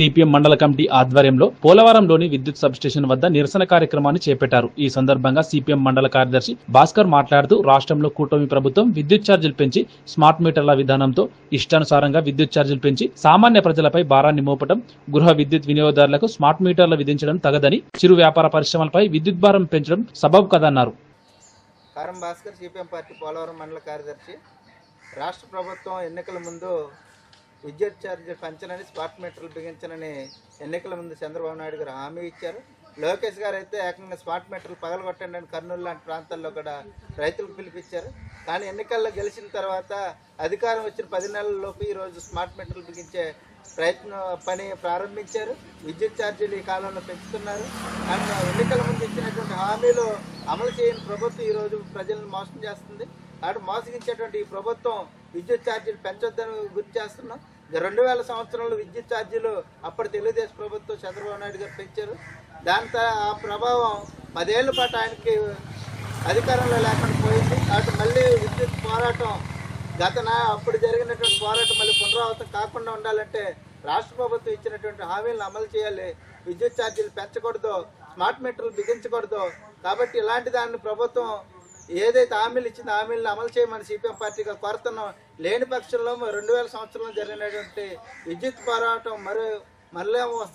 CPM మండల committee ఆధ్వర్యంలో పోలవరంలోని విద్యుత్ సబ్స్టేషన్ వద్ద నిరసన కార్యక్రమాన్ని చేపట్టారు. ఈ సందర్భంగా సిపిఎం మండల కార్యదర్శి భాస్కర్ మాట్లాడుతూ రాష్ట్రంలో కూటమి ప్రభుత్వం విద్యుత్ ఛార్జీలు పెంచి స్మార్ట్ మీటర్ల విధానంతో ఇష్టానుసారంగా విద్యుత్ ఛార్జీలు పెంచి సామాన్య ప్రజలపై భారాన్ని మోపడం గృహ విద్యుత్ వినియోగదారులకు స్మార్ట్ మీటర్లు విధించడం తగదని చిరు వ్యాపార పరిశ్రమలపై విద్యుత్ భారం పెంచడం సబబు కదన్నారు. కారం భాస్కర్ సిపిఎం పార్టీ పోలవరం మండల కార్యదర్శి. రాష్ట్ర ప్రభుత్వం ఎన్నికల ముందు విద్యుత్ ఛార్జీలు పెంచనని స్మార్ట్ మీటర్లు బిగించనని ఎన్నికల ముందు చంద్రబాబు నాయుడు గారు హామీ ఇచ్చారు. లోకేష్ గారు అయితే ఏకంగా స్మార్ట్ మీటర్లు పగలగొట్టండి అని కర్నూలు లాంటి ప్రాంతాల్లో కూడా రైతులకు పిలిపించారు. కానీ ఎన్నికల్లో గెలిచిన తర్వాత అధికారం వచ్చిన పది నెలల్లోపు ఈరోజు స్మార్ట్ మీటర్లు బిగించే ప్రయత్నం పని ప్రారంభించారు. విద్యుత్ ఛార్జీలు ఈ కాలంలో పెంచుతున్నారు. అండ్ ఎన్నికల ముందు ఇచ్చినటువంటి హామీలు అమలు చేయని ప్రభుత్వం ఈరోజు ప్రజలను మోసం చేస్తుంది. అటు మోసగించేటువంటి ఈ ప్రభుత్వం విద్యుత్ ఛార్జీలు పెంచొద్దని గుర్తు చేస్తున్నాం. రెండు వేల సంవత్సరంలో విద్యుత్ ఛార్జీలు అప్పటి తెలుగుదేశం ప్రభుత్వం చంద్రబాబు నాయుడు గారు పెంచారు. దాని ఆ ప్రభావం పదేళ్ళ పాటు ఆయనకి అధికారంలో లేకుండా పోయింది. అటు మళ్ళీ విద్యుత్ పోరాటం గత అప్పుడు జరిగినటువంటి పోరాటం మళ్ళీ పునరావృతం కాకుండా ఉండాలంటే రాష్ట్ర ప్రభుత్వం ఇచ్చినటువంటి హామీలను అమలు చేయాలి. విద్యుత్ ఛార్జీలు పెంచకూడదు స్మార్ట్ మీటర్లు బిగించకూడదు. కాబట్టి ఇలాంటి దాన్ని ప్రభుత్వం ఏదైతే హామీలు ఇచ్చిందో హామీలను అమలు చేయమని సిపిఎం పార్టీగా కోరుతున్నాం. లేని పక్షంలో రెండు వేల సంవత్సరంలో జరిగినటువంటి విద్యుత్ పోరాటం మరి మళ్ళీ